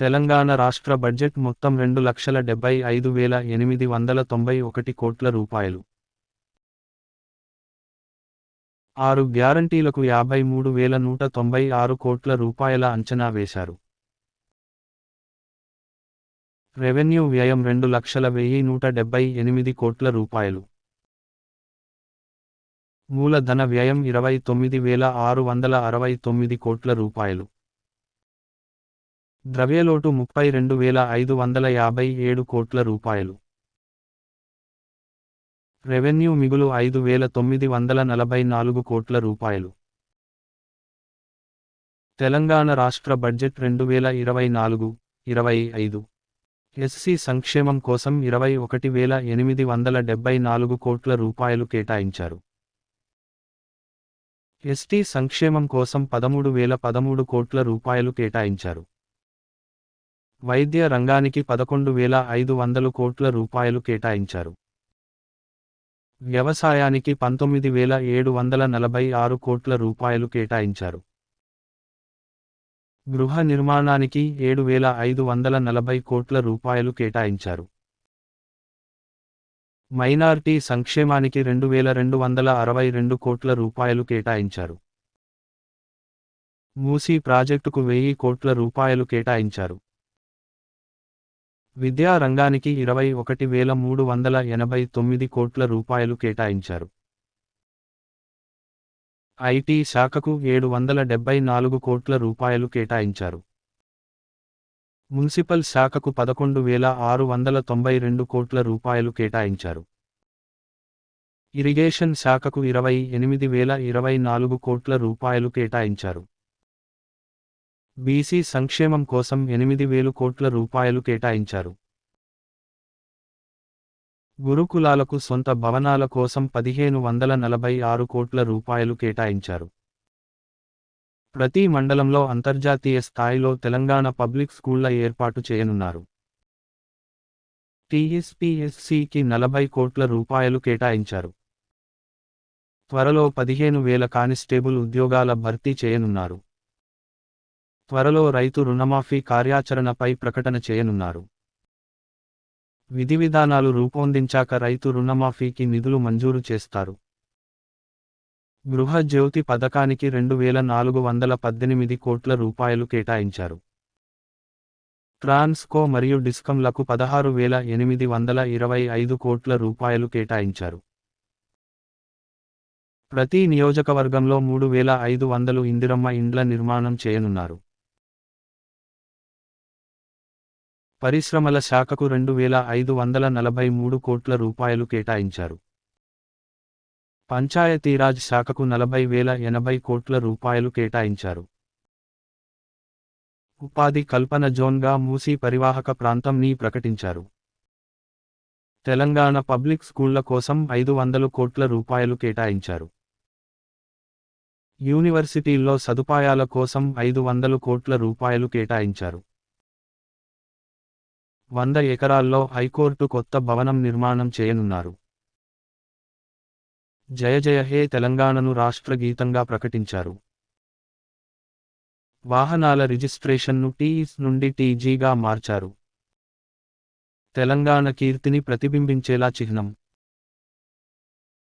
తెలంగాణ రాష్ట్ర బడ్జెట్ మొత్తం రెండు లక్షల డెబ్బై ఐదు వేల ఎనిమిది వందల తొంభై ఒకటి కోట్ల రూపాయలు. ఆరు గ్యారంటీలకు యాభై మూడు వేల నూట తొంభై ఆరు కోట్ల రూపాయల అంచనా వేశారు. రెవెన్యూ వ్యయం రెండు లక్షల వెయ్యి నూట డెబ్బై ఎనిమిది కోట్ల రూపాయలు. మూలధన వ్యయం ఇరవై తొమ్మిది వేల ఆరు వందల అరవై తొమ్మిది కోట్ల రూపాయలు. ద్రవ్యలోటు ముప్పై రెండు వేల ఐదు వందల యాభై ఏడు కోట్ల రూపాయలు. రెవెన్యూ మిగులు ఐదు వేల తొమ్మిది వందల నలభై నాలుగు కోట్ల రూపాయలు. తెలంగాణ రాష్ట్ర బడ్జెట్ రెండు వేల ఇరవై నాలుగు ఇరవై ఐదు. ఎస్సీ సంక్షేమం కోసం ఇరవై ఒకటి వేల ఎనిమిది వందల డెబ్బై నాలుగు కోట్ల రూపాయలు కేటాయించారు. ఎస్టీ సంక్షేమం కోసం పదమూడు వేల పదమూడు కోట్ల రూపాయలు కేటాయించారు. వైద్య రంగానికి పదకొండు వేల ఐదు వందలు కోట్ల రూపాయలు కేటాయించారు. వ్యవసాయానికి పంతొమ్మిది వేల ఏడు వందల నలభై ఆరు కోట్ల రూపాయలు కేటాయించారు. గృహ నిర్మాణానికి ఏడు వేల ఐదు వందల నలభై కోట్ల రూపాయలు కేటాయించారు. మైనార్టీ సంక్షేమానికి రెండు వేల రెండు వందల అరవై రెండు కోట్ల రూపాయలు కేటాయించారు. మూసీ ప్రాజెక్టుకు వెయ్యి కోట్ల రూపాయలు కేటాయించారు. విద్యా రంగానికి ఇరవై ఒకటి వేల మూడు వందల ఎనభై తొమ్మిది కోట్ల రూపాయలు కేటాయించారు. ఐటీ శాఖకు ఏడు వందల డెబ్బై నాలుగు కోట్ల రూపాయలు కేటాయించారు. మున్సిపల్ శాఖకు పదకొండు వేల ఆరు వందల తొంభై రెండు కోట్ల రూపాయలు కేటాయించారు. ఇరిగేషన్ శాఖకు ఇరవై ఎనిమిది వేల ఇరవై నాలుగు కోట్ల రూపాయలు కేటాయించారు. బీసీ సంక్షేమం కోసం ఎనిమిది వేలు కోట్ల రూపాయలు కేటాయించారు. గురుకులాలకు సొంత భవనాల కోసం పదిహేను వందల నలభై ఆరు కోట్ల రూపాయలు కేటాయించారు. ప్రతి మండలంలో అంతర్జాతీయ స్థాయిలో తెలంగాణ పబ్లిక్ స్కూళ్ళ ఏర్పాటు చేయనున్నారు. టీఎస్పీఎస్సికి నలభై కోట్ల రూపాయలు కేటాయించారు. త్వరలో పదిహేను వేల కానిస్టేబుల్ ఉద్యోగాల భర్తీ చేయనున్నారు. త్వరలో రైతు రుణమాఫీ కార్యాచరణపై ప్రకటన చేయనున్నారు. విధి విధానాలు రూపొందించాక రైతు రుణమాఫీకి నిధులు మంజూరు చేస్తారు. గృహ జ్యోతి పథకానికి రెండు వేల నాలుగు వందల పద్దెనిమిది కోట్ల రూపాయలు కేటాయించారు. ట్రాన్స్కో మరియు డిస్కంలకు పదహారు వేల ఎనిమిది వందల ఇరవై ఐదు కోట్ల రూపాయలు కేటాయించారు. ప్రతి నియోజకవర్గంలో మూడు వేల ఐదు వందలు ఇందిరమ్మ ఇండ్ల నిర్మాణం చేయనున్నారు. పరిశ్రమల శాఖకు రెండు వేల ఐదు వందల నలభై మూడు కోట్ల రూపాయలు కేటాయించారు. పంచాయతీరాజ్ శాఖకు నలభై వేల ఎనభై కోట్ల రూపాయలు కేటాయించారు. ఉపాధి కల్పన జోన్గా మూసీ పరివాహక ప్రాంతంని ప్రకటించారు. తెలంగాణ పబ్లిక్ స్కూళ్ళ కోసం ఐదు వందల కోట్ల రూపాయలు కేటాయించారు. యూనివర్సిటీల్లో సదుపాయాల కోసం ఐదు వందల కోట్ల రూపాయలు కేటాయించారు. వంద ఎకరాల్లో హైకోర్టు కొత్త భవనం నిర్మాణం చేయనున్నారు. జయ జయ హే తెలంగాణను రాష్ట్ర గీతంగా ప్రకటించారు. వాహనాల రిజిస్ట్రేషన్ను టీఈస్ నుండి టీజీగా మార్చారు. తెలంగాణ కీర్తిని ప్రతిబింబించేలా చిహ్నం.